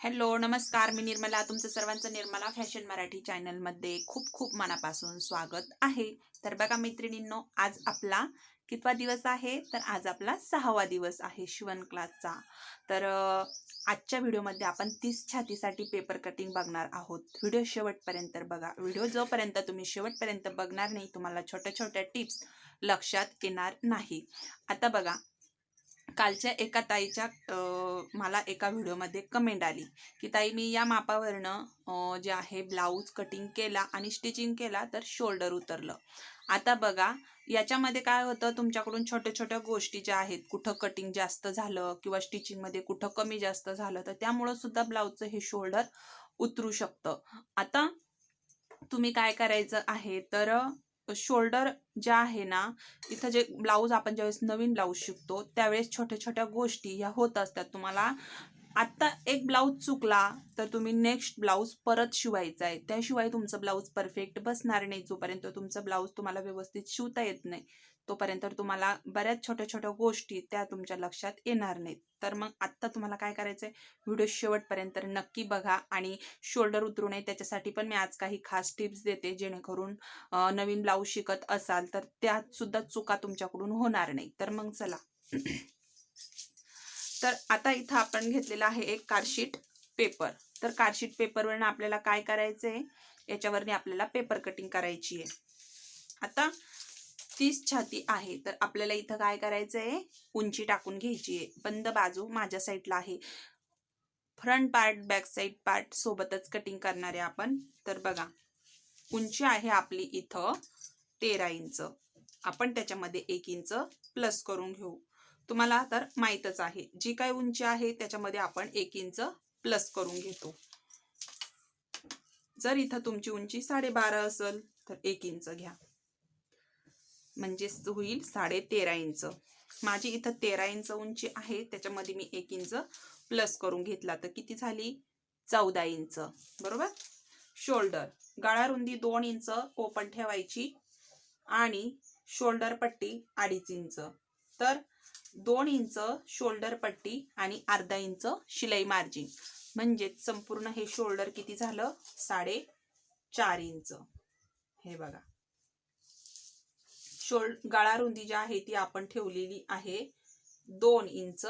Hello नमस्कार. मी निर्मला. तुमचं सर्वांचं निर्मला फॅशन मराठी चॅनलमध्ये खूप खूप मनापासून स्वागत आहे. तर बघा मैत्रिणींनो आज आपला कितवा दिवस आहे? तर आज आपला सहावा दिवस आहे शिवण क्लासचा. तर आजच्या व्हिडिओमध्ये आपण तीस छातीसाठी पेपर कटिंग बघणार आहोत. व्हिडिओ शेवटपर्यंत बघा. व्हिडिओ जोपर्यंत तुम्ही शेवटपर्यंत बघणार नाही तुम्हाला छोट्या छोट्या टिप्स लक्षात येणार नाही. आता बघा कालच्या एका ताईच्या मला एका व्हिडिओमध्ये कमेंट आली की ताई मी या मापावरनं जे आहे ब्लाऊज कटिंग केला आणि स्टिचिंग केला तर शोल्डर उतरलं. आता बघा याच्यामध्ये काय होतं तुमच्याकडून छोट्या छोट्या गोष्टी ज्या आहेत कुठं कटिंग जास्त झालं किंवा स्टिचिंगमध्ये कुठं कमी जास्त झालं तर त्यामुळं सुद्धा ब्लाऊजचं हे शोल्डर उतरू शकतं. आता तुम्ही काय करायचं आहे तर शोल्डर जे आहे ना इथं जे ब्लाऊज आपण ज्यावेळेस नवीन ब्लाऊज शिकतो त्यावेळेस छोट्या छोट्या गोष्टी ह्या होत असतात. तुम्हाला आत्ता एक ब्लाऊज चुकला तर तुम्ही नेक्स्ट ब्लाऊज परत शिवायचा आहे. त्याशिवाय तुमचं ब्लाऊज परफेक्ट बसणार नाही जोपर्यंत तुमचं ब्लाऊज तुम्हाला व्यवस्थित शिवता येत नाही. तोपर्यंत तुम्हाला बऱ्याच छोट्या छोट्या गोष्टी त्या तुमच्या लक्षात येणार नाहीत. तर मग आत्ता तुम्हाला काय करायचं आहे व्हिडिओ शेवटपर्यंत नक्की बघा आणि शोल्डर उतरू नये. त्याच्यासाठी पण मी आज काही खास टिप्स देते जेणेकरून नवीन ब्लाऊज शिकत असाल तर त्यात सुद्धा चुका तुमच्याकडून होणार नाही. तर मग चला. तर आता इथं आपण घेतलेला आहे एक कार्डशीट पेपर. तर कार्डशीट पेपरवरनं आपल्याला काय करायचंय? याच्यावरनी आपल्याला पेपर कटिंग करायची आहे. आता तीस छाती आहे. तर आपल्याला इथं काय करायचं आहे उंची टाकून घ्यायची आहे. बंद बाजू माझ्या साईडला आहे. Front part back side part सोबतच कटिंग करणार आहे आपण. तर बघा उंची आहे आपली इथं तेरा इंच. आपण त्याच्यामध्ये एक इंच प्लस करून घेऊ. तुम्हाला तर माहीतच आहे. जी काय उंची आहे त्याच्यामध्ये आपण एक इंच प्लस करून घेतो. जर इथं तुमची उंची साडेबारा असेल तर एक इंच घ्या. म्हणजेच होईल साडे तेरा इंच. माझी इथं तेरा इंच उंची आहे त्याच्यामध्ये मी एक इंच प्लस करून घेतला. तर किती झाली? चौदा इंच. बरोबर? शोल्डर. गळा रुंदी दोन इंच ओपन ठेवायची आणि शोल्डर पट्टी अडीच इंच. तर दोन इंच शोल्डर पट्टी आणि अर्धा इंच शिलाई मार्जिन. म्हणजेच संपूर्ण हे शोल्डर किती झालं? साडे चार इंच. हे बघा. शोल्ड गळा रुंदी जी आहे ती आपण ठेवलेली आहे दोन इंच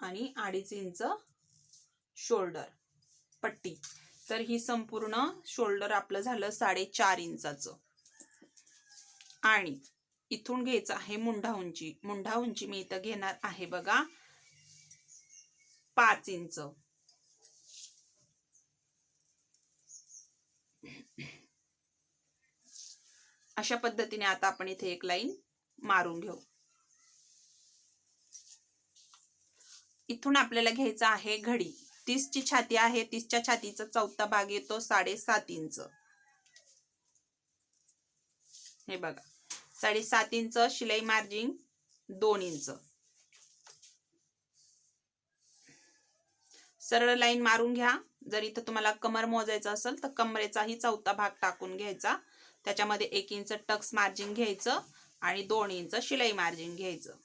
आणि अडीच इंच शोल्डर पट्टी. तर ही संपूर्ण शोल्डर आपलं झालं साडेचार इंचाचं. आणि इथून घ्यायचं आहे मुंढा उंची. मुंढा उंची मी इथं घेणार आहे बघा पाच इंच. अशा पद्धतीने आता आपण इथे एक लाईन मारून घेऊ. इथून आपल्याला घ्यायचं आहे घडी. तीसची छाती आहे तीसच्या छातीचा चौथा भाग येतो साडेसात इंच. हे बघा. साडेसात इंच शिलाई मार्जिन दोन इंच. सरळ लाईन मारून घ्या. जर इथं तुम्हाला कमर मोजायचं असेल तर कमरेचाही चौथा भाग टाकून घ्यायचा. त्याच्यामध्ये एक इंच टक्स मार्जिन घ्यायचं आणि दोन इंच शिलाई मार्जिन घ्यायचं.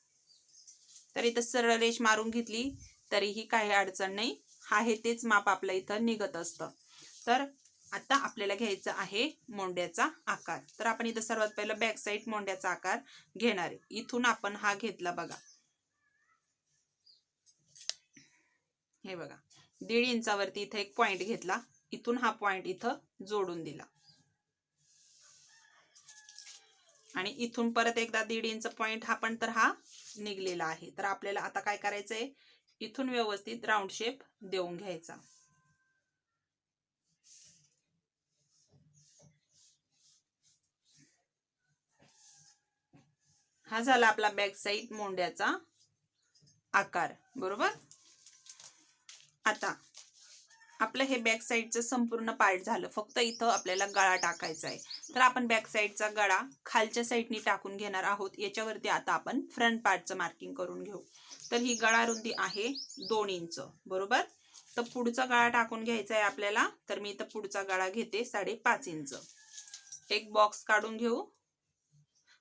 तर इथं सरळ रेष मारून घेतली तरीही काही अडचण नाही. हा हे तेच माप आपलं इथं निघत असतं. तर आता आपल्याला घ्यायचं आहे मोंड्याचा आकार. तर आपण इथं सर्वात पहिलं बॅक साईड मोंड्याचा आकार घेणार आहे. इथून आपण हा घेतला बघा. हे बघा. दीड इंचावरती इथं एक पॉइंट घेतला. इथून हा पॉइंट इथं जोडून दिला. आणि इथून परत एकदा दीड इंच पॉइंट हा पण तर हा निघलेला आहे. तर आपल्याला आता काय करायचंय? इथून व्यवस्थित राऊंड शेप देऊन घ्यायचा. हा झाला आपला बॅक साईड मोंड्याचा आकार. बरोबर? आता आपलं हे बॅक साईडचं संपूर्ण पार्ट झालं. फक्त इथं आपल्याला गळा टाकायचा आहे. तर आपण बॅक साईडचा गळा खालच्या साईडनी टाकून घेणार आहोत. याच्यावरती आता आपण फ्रंट पार्टचं मार्किंग करून घेऊ. तर ही गळा रुंदी आहे दोन इंच बरोबर? तर पुढचा गळा टाकून घ्यायचा आहे आपल्याला. तर मी इथं पुढचा गळा घेते साडेपाच इंच. एक बॉक्स काढून घेऊ.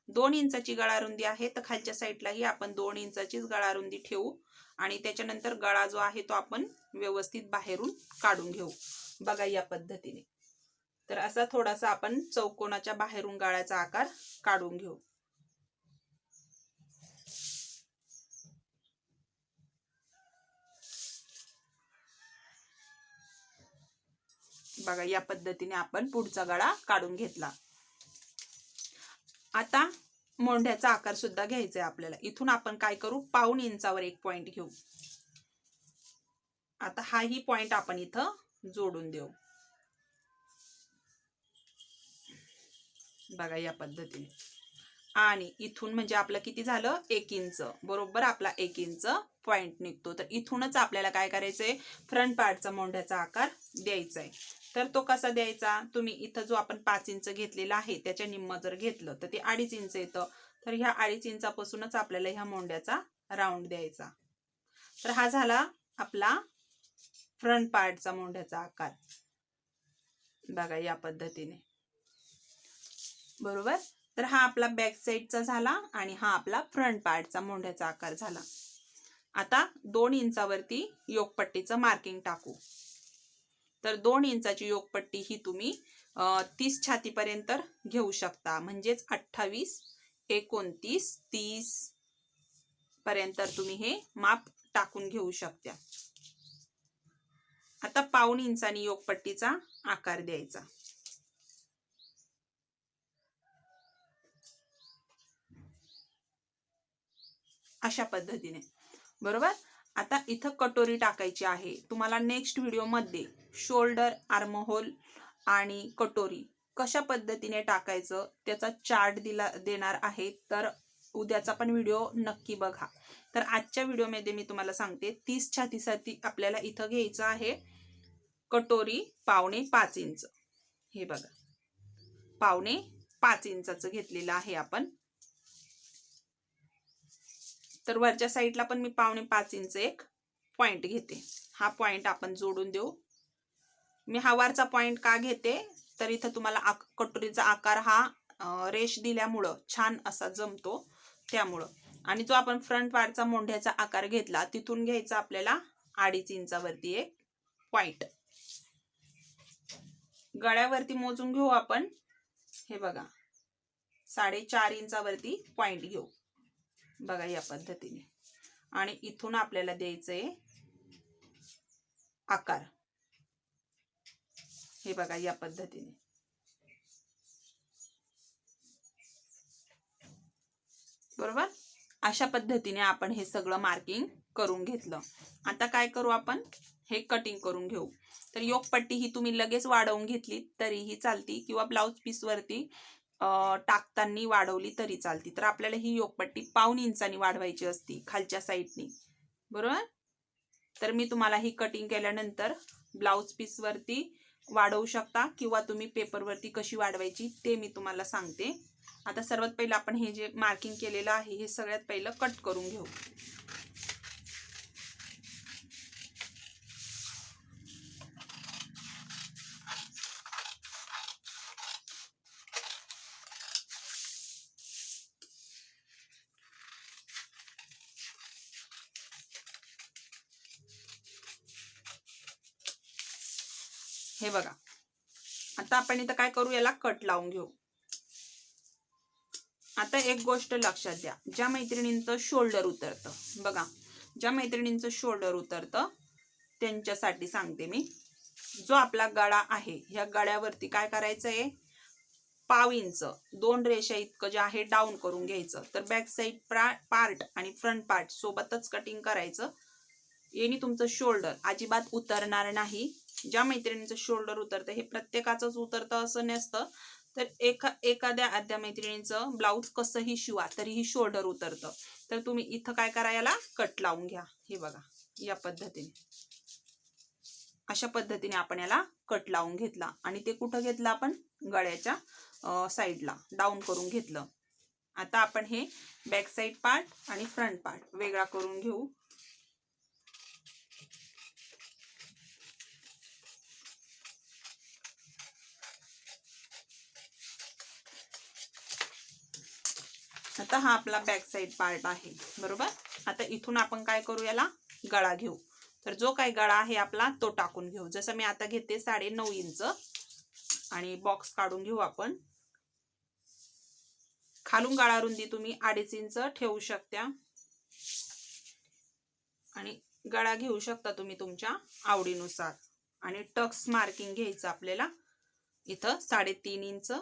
दोन इंचाची गळा रुंदी आहे. तर खालच्या साईडलाही आपण दोन इंचाचीच गळा रुंदी ठेवू. आणि त्याच्यानंतर गळा जो आहे तो आपण व्यवस्थित बाहेरून काढून घेऊ. बघा या पद्धतीने. तर असा थोडासा आपण चौकोनाच्या बाहेरून गाळ्याचा आकार काढून घेऊ. बघा या पद्धतीने आपण पुढचा गळा काढून घेतला. आता मोंढ्याचा आकार सुद्धा घ्यायचा आहे आपल्याला. इथून आपण काय करू? पाऊन इंचावर एक पॉइंट घेऊ. आता हाही पॉइंट आपण इथं जोडून देऊ. बघा या पद्धतीने. आणि इथून म्हणजे आपलं किती झालं? एक इंच. बरोबर? आपला एक इंच पॉइंट निघतो. तर इथूनच आपल्याला काय करायचंय? फ्रंट पार्टचा मोंढ्याचा आकार द्यायचा आहे तर तो कसा द्यायचा? तुम्ही इथं जो आपण पाच इंच घेतलेला आहे त्याच्या निम्म जर घेतलं तर ते अडीच इंच येतं. तर ह्या अडीच इंचापासूनच आपल्याला ह्या मोंड्याचा राऊंड द्यायचा. तर हा झाला आपला फ्रंट पार्टचा मोंढ्याचा आकार. बघा या पद्धतीने. बरोबर? तर हा आपला बॅक साईडचा झाला आणि हा आपला फ्रंट पार्टचा मोंढ्याचा आकार झाला. आता दोन इंचावरती योगपट्टीचं मार्किंग टाकू. तर दोन इंचाची योगपट्टी ही तुम्ही तीस छातीपर्यंत घेऊ शकता. म्हणजेच अठ्ठावीस एकोणतीस तीस पर्यंत तुम्ही हे माप टाकून घेऊ शकता. आता पाऊन इंचानी योगपट्टीचा आकार द्यायचा. अशा पद्धतीने. बरोबर? आता इथं कटोरी टाकायची आहे. तुम्हाला नेक्स्ट व्हिडिओमध्ये शोल्डर आर्महोल आणि कटोरी कशा पद्धतीने टाकायचं त्याचा चार्ट दिला देणार आहे. तर उद्याचा पण व्हिडिओ नक्की बघा. तर आजच्या व्हिडिओमध्ये मी तुम्हाला सांगते तीस छातीसाठी आपल्याला इथं घ्यायचं आहे कटोरी पावणे पाच इंच. हे बघा. पावणे पाच इंचाचं घेतलेलं आहे आपण. तर वरच्या साईडला पण मी पावणे पाच इंच एक पॉइंट घेते. हा पॉइंट आपण जोडून देऊ. मी हा वरचा पॉइंट का घेते? तर इथं तुम्हाला कटोरीचा आकार हा रेश दिल्यामुळं छान असा जमतो. त्यामुळं. आणि जो आपण फ्रंट पार्टचा मोंढ्याचा आकार घेतला तिथून घ्यायचा आपल्याला अडीच इंचावरती एक पॉइंट गळ्यावरती मोजून घेऊ आपण. हे बघा. साडेचार इंचावरती पॉइंट घेऊ. बघा या पद्धतीने. आणि इथून आपल्याला द्यायचंय आकार. हे बघा या पद्धतीने. बरोबर? अशा पद्धतीने आपण हे सगळं मार्किंग करून घेतलं. आता काय करू आपण? हे कटिंग करून घेऊ. तर योगपट्टी ही तुम्ही लगेच वाढवून घेतली तरीही चालती किंवा ब्लाऊज पीस वरती टाकताना वाढवली तरी चालती. तर आपल्याला ही योगपट्टी पाऊन इंचानी वाढवायची असती खालच्या साईडनी. बरोबर? तर मी तुम्हाला ही कटिंग केल्यानंतर ब्लाऊज पीस वरती वाढवू शकता किंवा तुम्ही पेपरवरती कशी वाढवायची ते मी तुम्हाला सांगते. आता सर्वात पहिलं आपण हे जे मार्किंग केलेलं आहे हे सगळ्यात पहिलं कट करून घेऊ हे बघा. आता आपण इथं काय करू याला कट लावून घेऊ. आता एक गोष्ट लक्षात द्या. ज्या मैत्रिणींचं शोल्डर उतरतं बघा. ज्या मैत्रिणींचं शोल्डर उतरतं त्यांच्यासाठी सांगते मी. जो आपला गळा आहे ह्या गळ्यावरती काय करायचं आहे पाव इंच. दोन रेषा इतकं जे आहे डाऊन करून घ्यायचं. तर बॅक साईड पार्ट आणि फ्रंट पार्ट सोबतच कटिंग करायचं. याने तुमचं शोल्डर अजिबात उतरणार नाही. ज्या मैत्रिणीचं शोल्डर उतरतं हे प्रत्येकाचंच उतरतं असं नसतं. तर एका एखाद्या आद्या मैत्रिणीचं ब्लाऊज कसंही शिवा तरीही शोल्डर उतरतं. तर तुम्ही इथं काय करा याला कट लावून घ्या. हे बघा या पद्धतीने. अशा पद्धतीने आपण याला कट लावून घेतला. आणि ते कुठं घेतलं आपण? गळ्याच्या साईडला डाऊन करून घेतलं. आता आपण हे बॅक साईड पार्ट आणि फ्रंट पार्ट वेगळा करून घेऊ. आता हा आपला बॅक साईड पार्ट आहे. बरोबर? आता इथून आपण काय करू याला? गळा घेऊ. तर जो काही गळा आहे आपला तो टाकून घेऊ. जसं मी आता घेते साडे नऊ इंच. आणि बॉक्स काढून घेऊ आपण. खालून गळा रुंदी तुम्ही अडीच इंच ठेवू शकता. आणि गळा घेऊ शकता तुम्ही तुमच्या आवडीनुसार. आणि टक्स मार्किंग घ्यायचं आपल्याला. इथं साडेतीन इंच.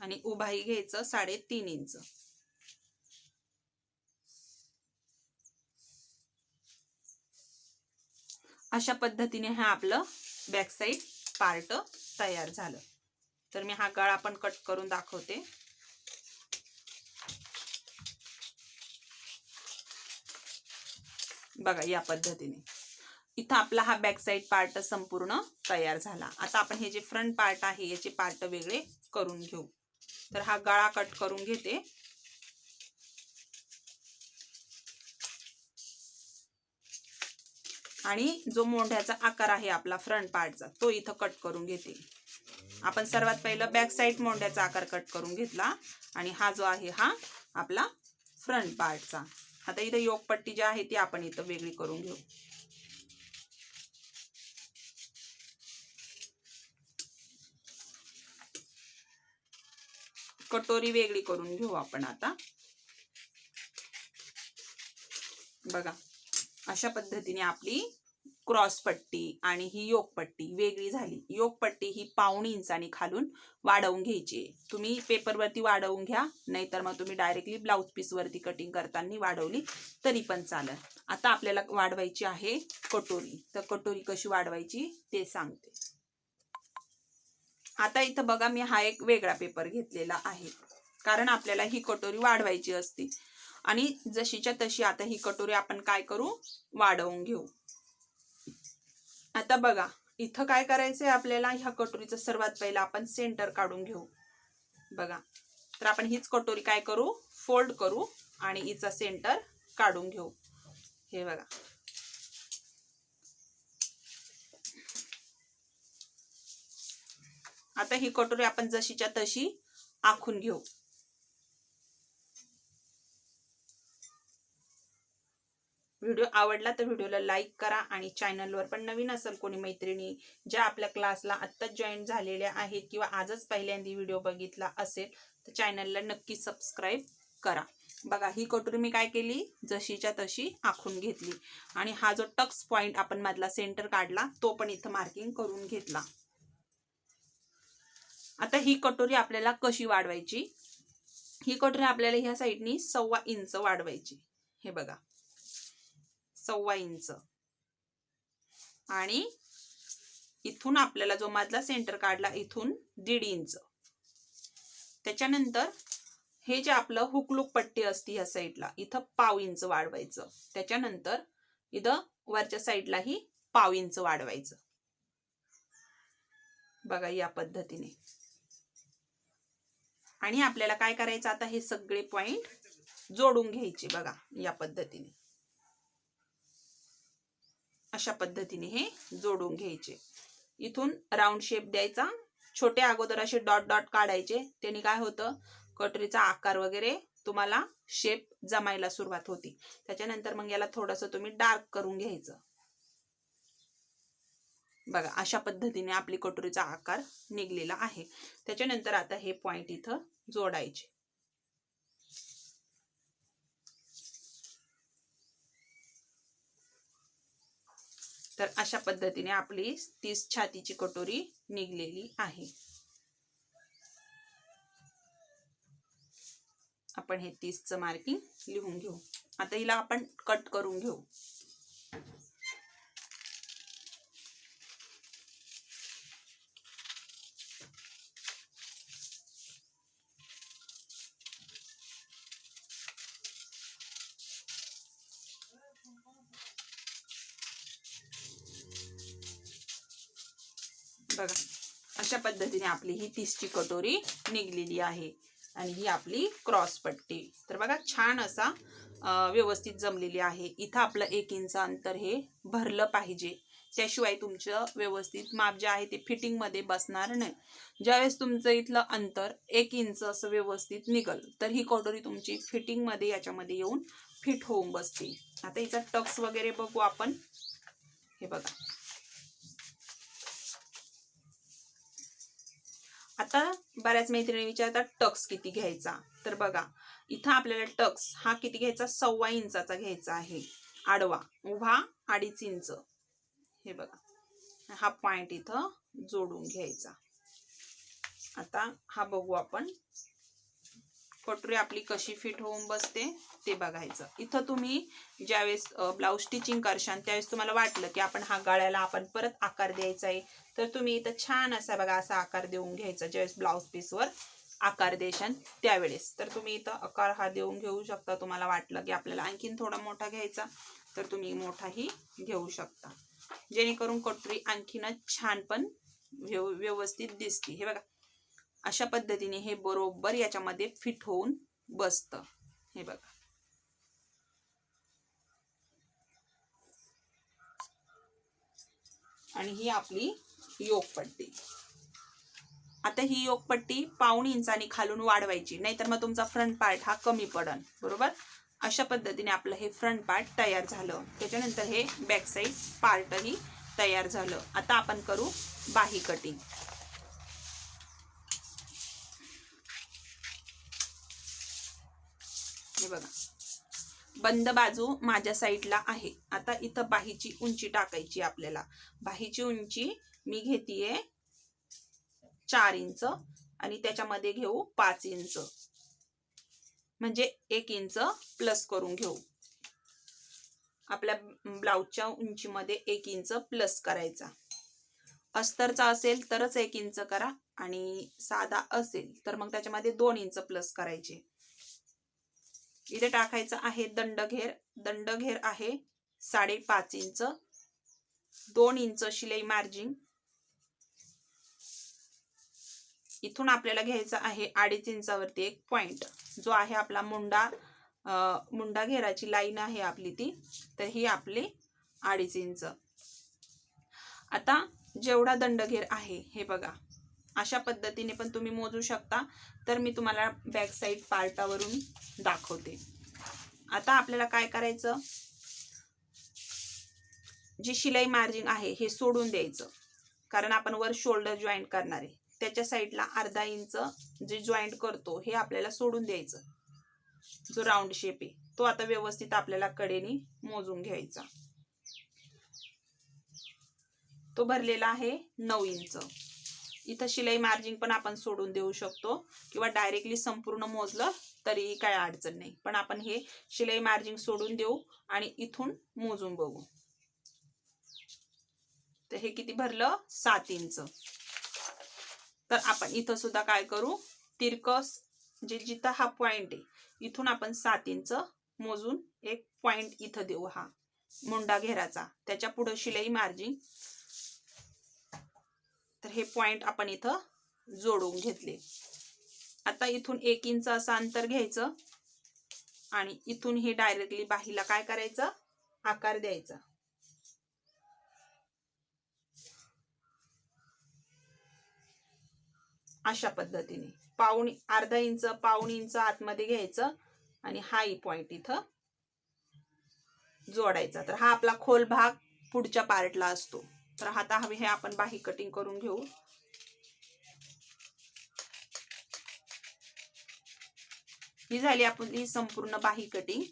आणि उभाही घ्यायचं साडेतीन इंच. अशा पद्धतीने हा आपलं बॅक साईड पार्ट तयार झालं. तर मी हा गळा पण कट करून दाखवते. बघा या पद्धतीने. इथं आपला हा बॅक साईड पार्ट संपूर्ण तयार झाला. आता आपण हे जे फ्रंट पार्ट आहे याचे पार्ट वेगळे करून घेऊ. तर हा गळा कट करून घेते. आणि जो मोंढ्याचा आकार आहे आपला फ्रंट पार्टचा तो इथं कट करून घेते. आपण सर्वात पहिलं बॅक साईड मोंढ्याचा आकार कट करून घेतला आणि हा जो आहे हा आपला फ्रंट पार्टचा आता इथं योगपट्टी जी आहे ती आपण इथं वेगळी करून घेऊ. कटोरी वेगळी करून घेऊ आपण आता. बघा. अशा पद्धतीने आपली क्रॉस पट्टी आणि ही योगपट्टी वेगळी झाली. योगपट्टी ही पाऊण इंचाने खालून वाढवून घ्यायची तुम्ही पेपरवरती वाढवून घ्या नाहीतर मग तुम्ही डायरेक्टली ब्लाऊज पीसवरती कटिंग करताना वाढवली तरी पण चालत आता आपल्याला वाढवायची आहे कटोरी. तर कटोरी कशी वाढवायची ते सांगते. आता इथं बघा मी हा एक वेगळा पेपर घेतलेला आहे. कारण आपल्याला ही कटोरी वाढवायची असते. आणि जशीच्या तशी आता ही कटोरी आपण काय करू? वाढवून घेऊ. आता बघा इथं काय करायचंय आपल्याला? ह्या कटोरीचं सर्वात पहिला आपण सेंटर काढून घेऊ. बघा तर आपण हीच कटोरी काय करू? फोल्ड करू आणि हिचा सेंटर काढून घेऊ. हे बघा. आता ही कटोरी आपण जशीच्या तशी आखून घेऊ. व्हिडिओ आवडला तर व्हिडिओला लाईक करा आणि चॅनलवर पण नवीन असेल कोणी मैत्रिणी ज्या आपल्या क्लासला आत्ताच जॉईन झालेल्या आहेत किंवा आजच पहिल्यांदा व्हिडिओ बघितला असेल तर चॅनलला नक्की सबस्क्राईब करा. बघा ही कटोरी मी काय केली? जशीच्या तशी आखून घेतली. आणि हा जो टक्स पॉइंट आपण मधला सेंटर काढला तो पण इथं मार्किंग करून घेतला. आता ही कटोरी आपल्याला कशी वाढवायची? ही कटोरी आपल्याला ह्या साईडनी सव्वा इंच वाढवायची. हे बघा. सव्वा इंच. आणि इथून आपल्याला जो मधला सेंटर काढला इथून दीड इंच. त्याच्यानंतर हे जे आपलं हुकलूक पट्टी असते ह्या साईडला इथं पाव इंच वाढवायचं. त्याच्यानंतर इथं वरच्या साईडलाही पाव इंच वाढवायचं. बघा या पद्धतीने. आणि आपल्याला काय करायचं आता? हे सगळे पॉइंट जोडून घ्यायचे बघा या पद्धतीने. अशा पद्धतीने हे जोडून घ्यायचे. इथून राऊंड शेप द्यायचा. छोटे अगोदर असे डॉट डॉट काढायचे. त्यांनी काय होतं? कटोरीचा आकार वगैरे तुम्हाला शेप जमायला सुरुवात होती. त्याच्यानंतर मग याला थोडस तुम्ही डार्क करून घ्यायचं. बघा अशा पद्धतीने आपली कटोरीचा आकार निघलेला आहे. त्याच्यानंतर आता हे पॉइंट इथं जोडायचे. तर अशा पद्धतीने आपली तीस छातीची कटोरी निघलेली आहे. आपण हे तीसचं मार्किंग लिहून घेऊ. आता हिला आपण कट करून घेऊ. बघा अशा पद्धतीने आपली ही तीसची कटोरी निघलेली आहे. आणि ही आपली क्रॉस पट्टी. तर बघा छान असा व्यवस्थित जमलेली आहे. इथं आपलं एक इंच अंतर हे भरलं पाहिजे. त्याशिवाय तुमचं व्यवस्थित माप जे आहे ते फिटिंगमध्ये बसणार नाही. ज्यावेळेस तुमचं इथलं अंतर एक इंच असं व्यवस्थित निघल तर ही कटोरी तुमची फिटिंगमध्ये याच्यामध्ये येऊन फिट होऊन बसते. आता हिचा टक्स वगैरे बघू आपण. हे बघा. आता बऱ्याच मैत्रिणी विचारतात टक्स किती घ्यायचा? तर बघा इथं आपल्याला टक्स हा किती घ्यायचा? सव्वा इंचाचा घ्यायचा आहे. आडवा उभा अडीच इंच. हे बघा हा पॉइंट इथं जोडून घ्यायचा. आता हा बघू आपण. कटोरी आपली कशी फिट होऊन बसते ते बघायचं. इथं तुम्ही ज्यावेळेस ब्लाऊज स्टिचिंग करशाल त्यावेळेस तुम्हाला वाटलं की आपण हा गळ्याला आपण परत आकार द्यायचा आहे. तर तुम्ही इथं छान असा बघा असा आकार देऊन घ्यायचा ज्यावेळेस ब्लाऊज पीसवर आकार देशाल त्यावेळेस. तर तुम्ही इथं आकार हा देऊन घेऊ शकता. तुम्हाला वाटलं की आपल्याला आणखीन थोडा मोठा घ्यायचा तर तुम्ही मोठाही घेऊ शकता. जेणेकरून कटोरी आणखीनच छान पण व्यव व्यवस्थित दिसते. हे बघा अशा पद्धतीने हे बरोबर याच्यामध्ये फिट होऊन बसतं. हे बघा. आणि ही आपली योगपट्टी. आता ही योगपट्टी पाऊण इंचाने खालून वाढवायची नाहीतर मग तुमचा फ्रंट पार्ट हा कमी पडन. बरोबर? अशा पद्धतीने आपलं हे फ्रंट पार्ट तयार झालं. त्याच्यानंतर हे बॅक साईड पार्टही तयार झालं. आता आपण करू बाही कटिंग बघा. बंद बाजू माझ्या साईडला आहे. आता इथं बाहीची उंची टाकायची आपल्याला. बाहीची उंची मी घेतीये चार इंच आणि त्याच्यामध्ये घेऊ पाच इंच. म्हणजे एक इंच प्लस करून घेऊ. आपल्या ब्लाऊजच्या उंचीमध्ये एक इंच प्लस करायचा. अस्तरचा असेल तरच एक इंच करा आणि साधा असेल तर मग त्याच्यामध्ये दोन इंच प्लस करायचे. इथे टाकायचं आहे दंडघेर. दंडघेर आहे साडेपाच इंच. दोन इंच शिलाई मार्जिन. इथून आपल्याला घ्यायचा आहे अडीच इंचावरती एक पॉइंट. जो आहे आपला मुंडा मुंडा घेराची लाईन आहे आपली ती. तर ही आपली अडीच इंच. आता जेवढा दंडघेर आहे हे बघा. अशा पद्धतीने पण तुम्ही मोजू शकता. तर मी तुम्हाला बॅक साईड पार्टावरून दाखवते. आता आपल्याला काय करायचं? जी शिलाई मार्जिन आहे हे सोडून द्यायचं. कारण आपण वर शोल्डर जॉईंट करणार आहे. त्याच्या साईडला अर्धा इंच जे जॉईंट करतो हे आपल्याला सोडून द्यायचं. जो राऊंड शेप आहे तो आता व्यवस्थित आपल्याला कडेने मोजून घ्यायचा. तो भरलेला आहे नऊ इंच इथं शिलाई मार्जिन पण आपण सोडून देऊ शकतो. किंवा डायरेक्टली संपूर्ण मोजलं तरीही काय अडचण नाही. पण आपण हे शिलाई मार्जिन सोडून देऊ आणि इथून मोजून बघू. तर हे किती भरलं? सात इंच. तर आपण इथं सुद्धा काय करू? तिरकस जे जिथं हा पॉइंट आहे इथून आपण सात इंच मोजून एक पॉइंट इथं देऊ हा. मुंडा घेराचा. त्याच्या पुढं शिलाई मार्जिन तर हे पॉइंट आपण इथं जोडून घेतले. आता इथून एक इंच असं अंतर घ्यायचं आणि इथून हे डायरेक्टली बाहीला काय करायचं? आकार द्यायचा. अशा पद्धतीने. पाऊण अर्धा इंच पाऊण इंच आतमध्ये घ्यायचं आणि हाही पॉइंट इथं जोडायचा. तर हा आपला खोल भाग पुढच्या पार्टला असतो. तर आता हवे हे आपण बाही कटिंग करून घेऊ. ही झाली आपली संपूर्ण बाही कटिंग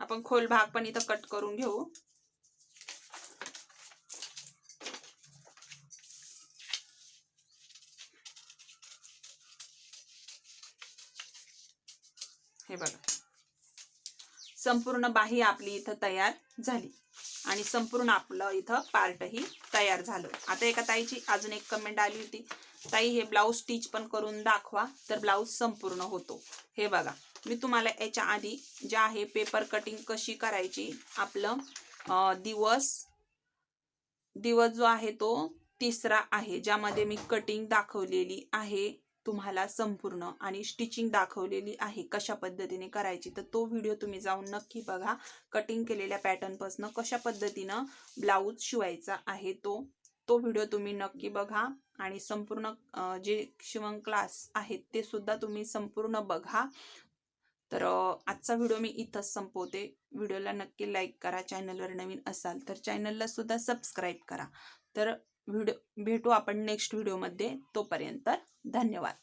आपण खोल भाग पण इथं कट करून घेऊ हे बघा संपूर्ण बाही आपली इथं तयार झाली. आणि संपूर्ण आपलं इथं पार्टही तयार झालं. आता एका ताईची अजून एक कमेंट आली होती. ताई हे ब्लाऊज स्टिच पण करून दाखवा तर ब्लाऊज संपूर्ण होतो. हे बघा मी तुम्हाला याच्या आधी जे आहे पेपर कटिंग कशी करायची आपलं दिवस दिवस जो आहे तो तिसरा आहे ज्यामध्ये मी कटिंग दाखवलेली आहे. तुम्हाला संपूर्ण आणि स्टिचिंग दाखवलेली आहे कशा पद्धतीने करायची तर तो व्हिडिओ तुम्ही जाऊन नक्की बघा. कटिंग केलेल्या पॅटर्नपासून कशा पद्धतीनं ब्लाऊज शिवायचा आहे तो तो व्हिडिओ तुम्ही नक्की बघा. आणि संपूर्ण जे शिवण क्लास आहेत ते सुद्धा तुम्ही संपूर्ण बघा. तर आजचा व्हिडिओ मी इथंच संपवते. व्हिडिओला नक्की लाईक करा. चॅनलवर नवीन असाल तर चॅनलला सुद्धा सबस्क्राईब करा. तर व्हिडिओ भेटू आपण नेक्स्ट व्हिडिओमध्ये तोपर्यंत धन्यवाद.